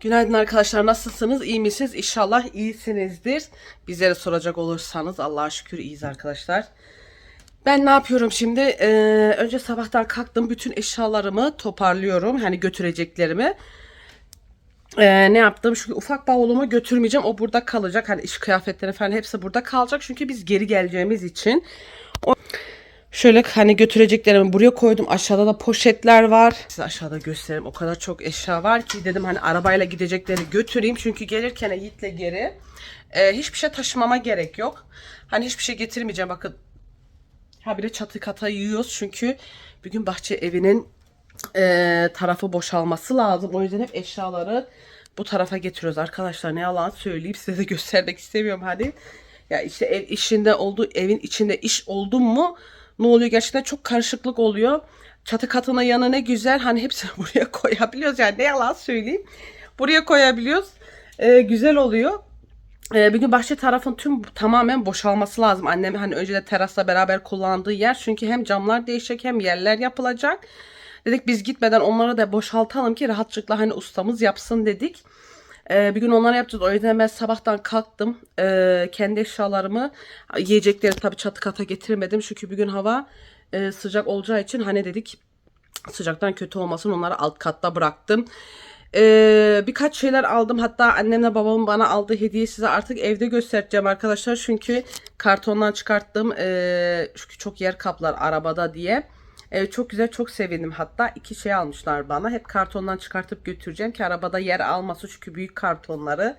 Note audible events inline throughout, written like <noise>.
Günaydın arkadaşlar nasılsınız? İyi misiniz? İnşallah iyisinizdir. Bizlere soracak olursanız Allah'a şükür iyiyiz arkadaşlar. Ben ne yapıyorum şimdi? Ee, önce sabahtan kalktım. Bütün eşyalarımı toparlıyorum. Hani götüreceklerimi. Ee, ne yaptım? Şu ufak bavulumu götürmeyeceğim. O burada kalacak. Hani iş kıyafetleri falan hepsi burada kalacak. Çünkü biz geri geleceğimiz için. O... Şöyle hani götüreceklerimi buraya koydum. Aşağıda da poşetler var. Size aşağıda göstereyim. O kadar çok eşya var ki dedim hani arabayla gidecekleri götüreyim. Çünkü gelirken Yiğit'le geri e, hiçbir şey taşımama gerek yok. Hani hiçbir şey getirmeyeceğim. Bakın ha bile çatı kata yiyoruz. Çünkü bugün bahçe evinin e, tarafı boşalması lazım. O yüzden hep eşyaları bu tarafa getiriyoruz. Arkadaşlar ne yalan söyleyeyim size de göstermek istemiyorum hani. Ya işte ev işinde olduğu evin içinde iş oldum mu ne oluyor gerçekten çok karışıklık oluyor. Çatı katına yanı ne güzel hani hepsini <laughs> buraya koyabiliyoruz yani ne yalan söyleyeyim. Buraya koyabiliyoruz. Ee, güzel oluyor. Ee, bir gün bahçe tarafın tüm tamamen boşalması lazım. Annem hani önceden terasla beraber kullandığı yer. Çünkü hem camlar değişecek hem yerler yapılacak. Dedik biz gitmeden onları da boşaltalım ki rahatlıkla hani ustamız yapsın dedik. Ee, bir gün onları yapacağız. O yüzden ben sabahtan kalktım. Ee, kendi eşyalarımı, yiyecekleri tabii çatı kata getirmedim. Çünkü bir gün hava e, sıcak olacağı için hani dedik sıcaktan kötü olmasın onları alt katta bıraktım. Ee, birkaç şeyler aldım. Hatta annemle babamın bana aldığı hediye size artık evde göstereceğim arkadaşlar. Çünkü kartondan çıkarttım. Ee, çünkü çok yer kaplar arabada diye. Evet, çok güzel çok sevindim. Hatta iki şey almışlar bana. Hep kartondan çıkartıp götüreceğim ki arabada yer alması çünkü büyük kartonları.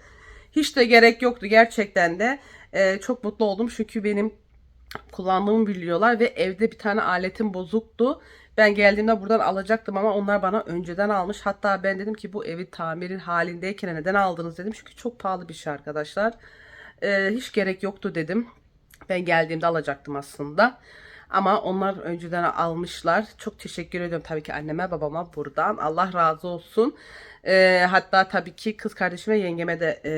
Hiç de gerek yoktu gerçekten de. Ee, çok mutlu oldum çünkü benim kullandığımı biliyorlar ve evde bir tane aletim bozuktu. Ben geldiğimde buradan alacaktım ama onlar bana önceden almış. Hatta ben dedim ki bu evi tamirin halindeyken neden aldınız dedim. Çünkü çok pahalı bir şey arkadaşlar. Ee, hiç gerek yoktu dedim. Ben geldiğimde alacaktım aslında. Ama onlar önceden almışlar. Çok teşekkür ediyorum tabii ki anneme babama buradan. Allah razı olsun. Ee, hatta tabii ki kız kardeşime yengeme de e,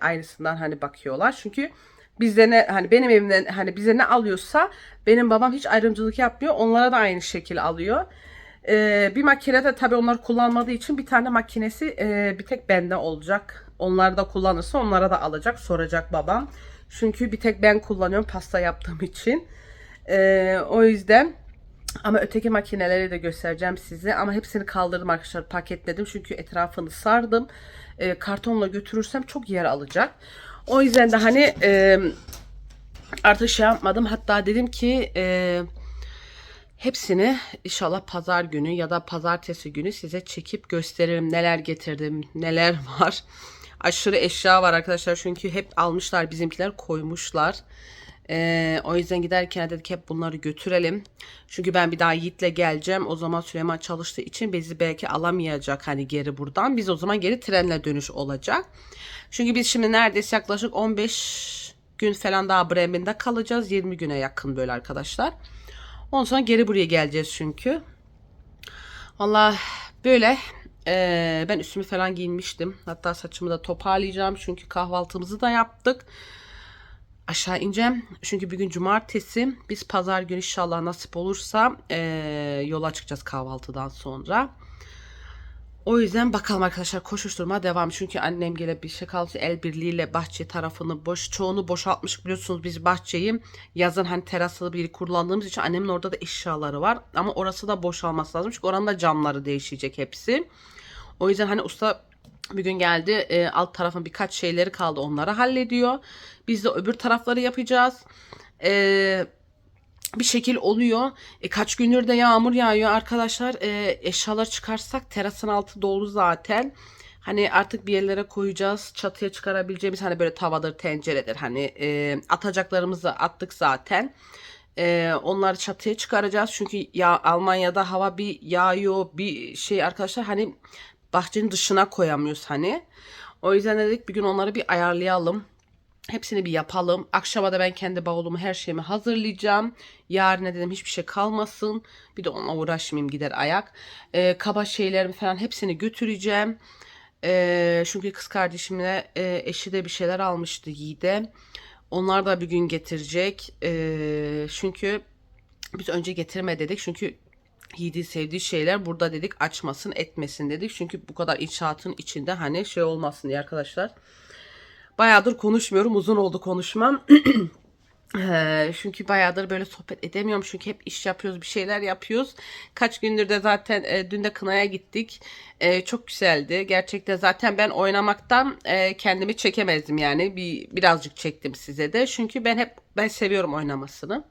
aynısından hani bakıyorlar. Çünkü bizde ne hani benim evimden hani bize ne alıyorsa benim babam hiç ayrımcılık yapmıyor. Onlara da aynı şekil alıyor. Ee, bir makinede tabii onlar kullanmadığı için bir tane makinesi e, bir tek bende olacak. Onlar da kullanırsa onlara da alacak soracak babam. Çünkü bir tek ben kullanıyorum pasta yaptığım için. Ee, o yüzden ama öteki makineleri de göstereceğim size. Ama hepsini kaldırdım arkadaşlar paketledim. Çünkü etrafını sardım. Ee, kartonla götürürsem çok yer alacak. O yüzden de hani e, artık şey yapmadım. Hatta dedim ki e, hepsini inşallah pazar günü ya da pazartesi günü size çekip gösteririm. Neler getirdim, neler var. Aşırı eşya var arkadaşlar. Çünkü hep almışlar bizimkiler koymuşlar. Ee, o yüzden giderken dedik hep bunları götürelim. Çünkü ben bir daha Yiğit'le geleceğim. O zaman Süleyman çalıştığı için bizi belki alamayacak hani geri buradan. Biz o zaman geri trenle dönüş olacak. Çünkü biz şimdi neredeyse yaklaşık 15 gün falan daha Bremen'de kalacağız. 20 güne yakın böyle arkadaşlar. Ondan sonra geri buraya geleceğiz çünkü. Valla böyle ee, ben üstümü falan giyinmiştim. Hatta saçımı da toparlayacağım. Çünkü kahvaltımızı da yaptık aşağı ineceğim. Çünkü bugün cumartesi. Biz pazar günü inşallah nasip olursa e, yola çıkacağız kahvaltıdan sonra. O yüzden bakalım arkadaşlar koşuşturma devam. Çünkü annem gele bir şey kaldı el birliğiyle bahçe tarafını boş çoğunu boşaltmış biliyorsunuz biz bahçeyi yazın hani teraslı bir kullandığımız için annemin orada da eşyaları var. Ama orası da boşalması lazım. Çünkü oranın da camları değişecek hepsi. O yüzden hani usta bir gün geldi e, alt tarafın birkaç şeyleri kaldı onları hallediyor. Biz de öbür tarafları yapacağız. E, bir şekil oluyor. E, kaç gündür de yağmur yağıyor arkadaşlar. E, eşyalar çıkarsak terasın altı dolu zaten. Hani artık bir yerlere koyacağız. Çatıya çıkarabileceğimiz hani böyle tavadır, tenceredir. Hani e, atacaklarımızı attık zaten. E, onları çatıya çıkaracağız. Çünkü ya Almanya'da hava bir yağıyor, bir şey arkadaşlar hani bahçenin dışına koyamıyoruz hani. O yüzden dedik bir gün onları bir ayarlayalım. Hepsini bir yapalım. Akşama da ben kendi bavulumu her şeyimi hazırlayacağım. Yarın dedim hiçbir şey kalmasın. Bir de onunla uğraşmayayım gider ayak. Ee, kaba şeylerimi falan hepsini götüreceğim. Ee, çünkü kız kardeşimle e, eşi de bir şeyler almıştı Yiğit'e. Onlar da bir gün getirecek. Ee, çünkü biz önce getirme dedik. Çünkü Yiğit'in sevdiği şeyler burada dedik açmasın etmesin dedik. Çünkü bu kadar inşaatın içinde hani şey olmasın diye arkadaşlar. Bayağıdır konuşmuyorum. Uzun oldu konuşmam. Eee, <clears throat> Çünkü bayağıdır böyle sohbet edemiyorum. Çünkü hep iş yapıyoruz, bir şeyler yapıyoruz. Kaç gündür de zaten e, dün de kınaya gittik. E, çok güzeldi. Gerçekten zaten ben oynamaktan e, kendimi çekemezdim yani. Bir birazcık çektim size de. Çünkü ben hep ben seviyorum oynamasını.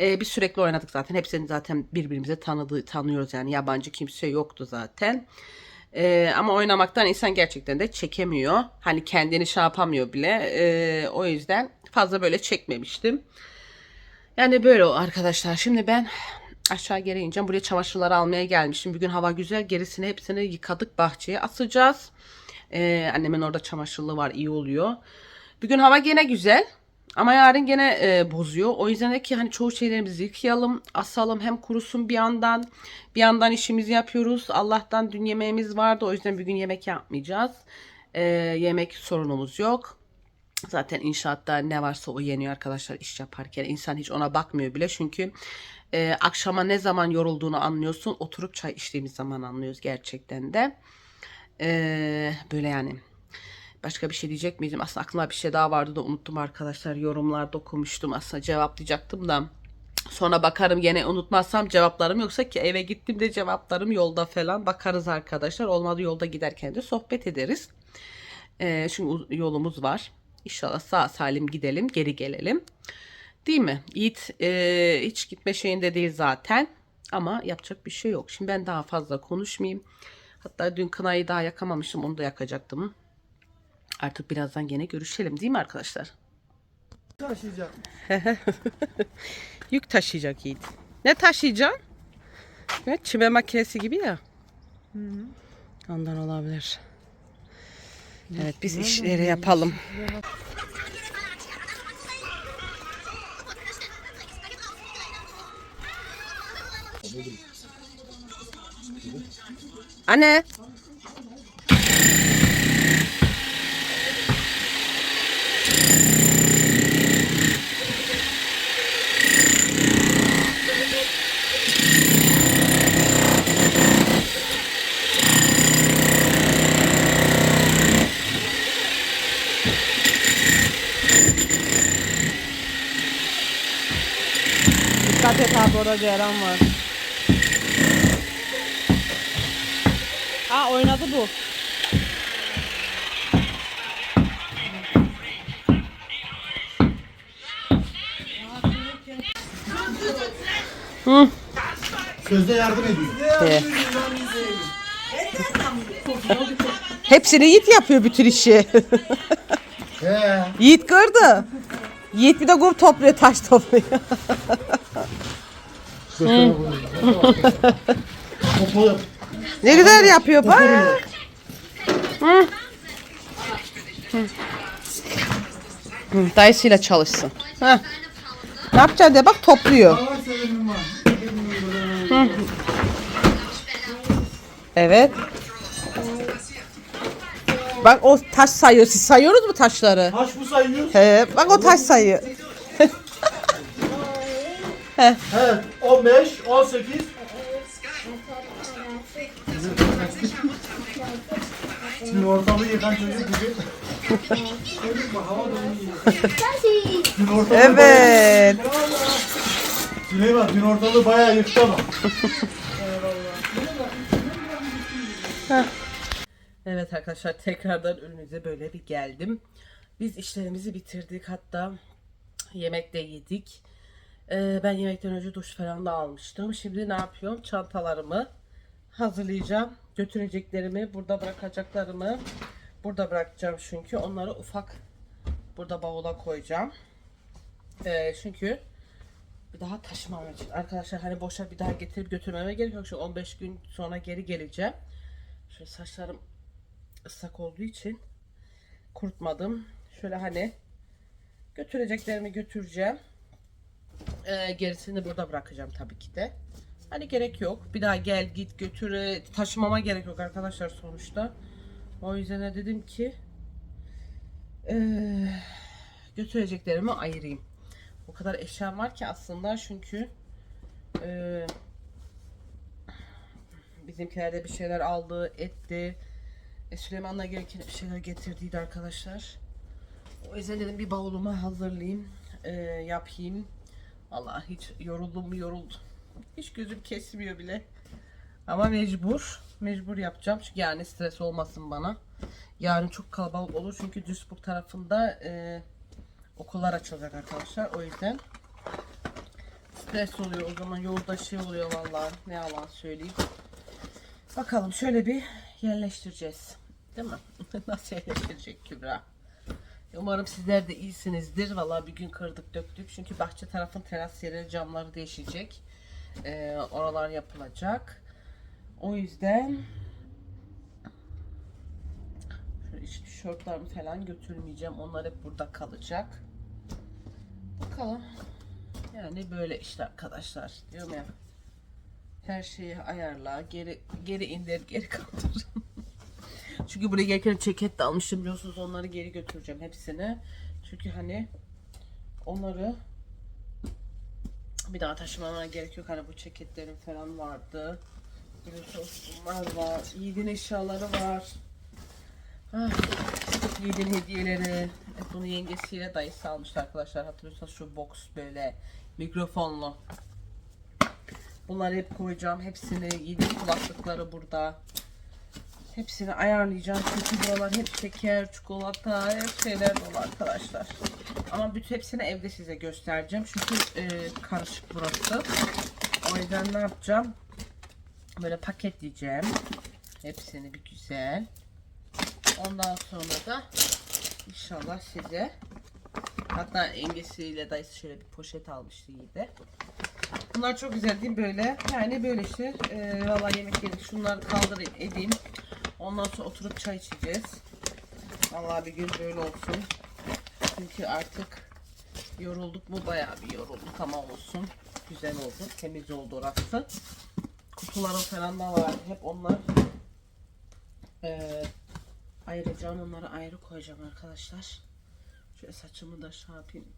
E, biz sürekli oynadık zaten. Hepsini zaten birbirimize tanıdığı tanıyoruz yani. Yabancı kimse yoktu zaten. Ee, ama oynamaktan insan gerçekten de çekemiyor. Hani kendini şey yapamıyor bile. Ee, o yüzden fazla böyle çekmemiştim. Yani böyle o arkadaşlar. Şimdi ben aşağı geri ineceğim. Buraya çamaşırları almaya gelmişim. Bugün hava güzel. Gerisini hepsini yıkadık bahçeye asacağız. Ee, annemin orada çamaşırlığı var. iyi oluyor. Bugün hava gene güzel. Ama yarın gene e, bozuyor. O yüzden de ki hani çoğu şeylerimizi yıkayalım, asalım hem kurusun bir yandan. Bir yandan işimizi yapıyoruz. Allah'tan dün yemeğimiz vardı. O yüzden bugün yemek yapmayacağız. E, yemek sorunumuz yok. Zaten inşaatta ne varsa o yeniyor arkadaşlar iş yaparken. İnsan hiç ona bakmıyor bile. Çünkü e, akşama ne zaman yorulduğunu anlıyorsun. Oturup çay içtiğimiz zaman anlıyoruz gerçekten de. E, böyle yani. Başka bir şey diyecek miydim? Aslında aklımda bir şey daha vardı da unuttum arkadaşlar. Yorumlarda okumuştum. Aslında cevaplayacaktım da. Sonra bakarım yine unutmazsam cevaplarım yoksa ki eve gittim de cevaplarım yolda falan bakarız arkadaşlar. Olmadı yolda giderken de sohbet ederiz. Ee, çünkü uz- yolumuz var. İnşallah sağ salim gidelim geri gelelim. Değil mi? Yiğit e, hiç gitme şeyinde değil zaten. Ama yapacak bir şey yok. Şimdi ben daha fazla konuşmayayım. Hatta dün kınayı daha yakamamıştım. Onu da yakacaktım. Artık birazdan gene görüşelim değil mi arkadaşlar? taşıyacak. <laughs> Yük taşıyacak Yiğit. Ne taşıyacaksın? Evet, çime makinesi gibi ya. Ondan olabilir. Evet biz işleri yapalım. Anne. Orada ceyran var. Aa oynadı bu. Sözde yardım ediyor. He. Hepsini Yiğit yapıyor bütün işi. He. Yiğit kırdı. Yiğit bir de kum topluyor, taş topluyor. Ne güzel yapıyor bak. Hı. Hı, Dayısıyla çalışsın. Heh. Ne yapacaksın de bak topluyor. Evet. Bak o taş sayıyor. Siz sayıyoruz mu taşları? Taş mı sayıyoruz? He, bak o taş sayıyor. Evet. 15, 18. Şimdi ortalığı yıkan çocuk gibi. Evet. Süleyman dün ortalığı bayağı yıktı ama. Evet arkadaşlar tekrardan önünüze böyle bir geldim. Biz işlerimizi bitirdik hatta yemek de yedik. Ee, ben yemekten önce duş falan da almıştım. Şimdi ne yapıyorum? Çantalarımı hazırlayacağım. Götüreceklerimi, burada bırakacaklarımı burada bırakacağım çünkü onları ufak burada bavula koyacağım. Ee, çünkü bir daha taşımam için. Arkadaşlar hani boşa bir daha getirip götürmeme gerek yok. Şu 15 gün sonra geri geleceğim. Şöyle saçlarım ıslak olduğu için kurutmadım. Şöyle hani götüreceklerimi götüreceğim. Ee, gerisini burada bırakacağım tabii ki de. Hani gerek yok. Bir daha gel git götür e, taşımama gerek yok arkadaşlar sonuçta. O yüzden de dedim ki eee, götüreceklerimi ayırayım. O kadar eşyam var ki aslında çünkü eee, Bizimkiler bir şeyler aldı, etti. E, Süleyman'la gelirken bir şeyler getirdiydi arkadaşlar. O yüzden dedim bir bavulumu hazırlayayım, e, yapayım. Allah hiç yoruldum mu yoruldum. Hiç gözüm kesmiyor bile. Ama mecbur. Mecbur yapacağım. Çünkü yani stres olmasın bana. Yarın çok kalabalık olur. Çünkü Duisburg tarafında e, okullar açılacak arkadaşlar. O yüzden stres oluyor. O zaman yolda şey oluyor vallahi. Ne yalan söyleyeyim. Bakalım şöyle bir yerleştireceğiz. Değil mi? <laughs> Nasıl yerleştirecek Kübra? Umarım sizler de iyisinizdir. Vallahi bir gün kırdık döktük. Çünkü bahçe tarafın teras yeri camları değişecek. Ee, oralar yapılacak. O yüzden şöyle iç tişörtlerimi falan götürmeyeceğim. Onlar hep burada kalacak. Bakalım. Yani böyle işte arkadaşlar. Diyorum ya. Her şeyi ayarla. Geri geri indir, geri kaldır. <laughs> Çünkü buraya gelirken ceket de almıştım biliyorsunuz. Onları geri götüreceğim hepsini. Çünkü hani onları bir daha taşımama gerek yok. Hani bu ceketlerim falan vardı. Biliyorsunuz bunlar var. Yiğidin eşyaları var. Ah, Yiğidin hediyeleri. Bunu yengesiyle dayısı almıştı arkadaşlar. Hatırlıyorsanız şu box böyle mikrofonlu. Bunları hep koyacağım. Hepsini Yiğidin kulaklıkları burada. Hepsini ayarlayacağım. Çünkü buralar hep şeker, çikolata, hep şeyler dolu arkadaşlar. Ama bütün hepsini evde size göstereceğim. Çünkü e, karışık burası. O yüzden ne yapacağım? Böyle paketleyeceğim. Hepsini bir güzel. Ondan sonra da inşallah size hatta engesiyle dayısı şöyle bir poşet almıştı de. Bunlar çok güzel değil böyle? Yani böyle işte. E, Valla yemek yedik. Şunları kaldırayım edeyim. Ondan sonra oturup çay içeceğiz. Vallahi bir gün böyle olsun. Çünkü artık yorulduk mu bayağı bir yorulduk ama olsun. Güzel oldu. Temiz oldu orası. Kutularım falan da var. Hep onlar eee ayıracağım. Onları ayrı koyacağım arkadaşlar. Şöyle saçımı da şey yapayım.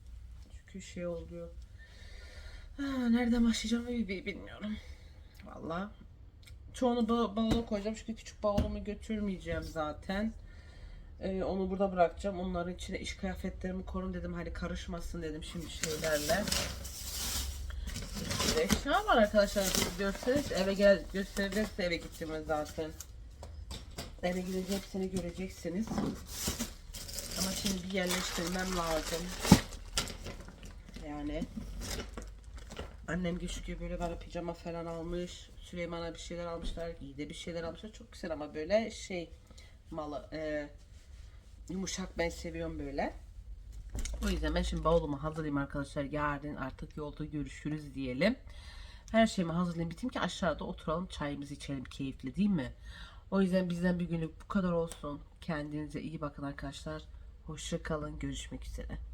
Çünkü şey oluyor. Ha, nereden başlayacağımı bilmiyorum. Vallahi çoğunu ba bavula koyacağım çünkü küçük bavulumu götürmeyeceğim zaten. Ee, onu burada bırakacağım. Onların içine iş kıyafetlerimi korun dedim. Hani karışmasın dedim şimdi şeylerle. Bir eşya var arkadaşlar. Görseniz eve gel göstereceğiz eve gittiğimde zaten. Eve gidince hepsini göreceksiniz. Ama şimdi bir yerleştirmem lazım. Yani Annem güçlü böyle bana pijama falan almış. Süleyman'a bir şeyler almışlar. Yiğit'e bir şeyler almışlar. Çok güzel ama böyle şey malı e, yumuşak ben seviyorum böyle. O yüzden ben şimdi bavulumu hazırlayayım arkadaşlar. Yarın artık yolda görüşürüz diyelim. Her şeyimi hazırlayayım biteyim ki aşağıda oturalım çayımızı içelim keyifli değil mi? O yüzden bizden bir günlük bu kadar olsun. Kendinize iyi bakın arkadaşlar. Hoşça kalın. Görüşmek üzere.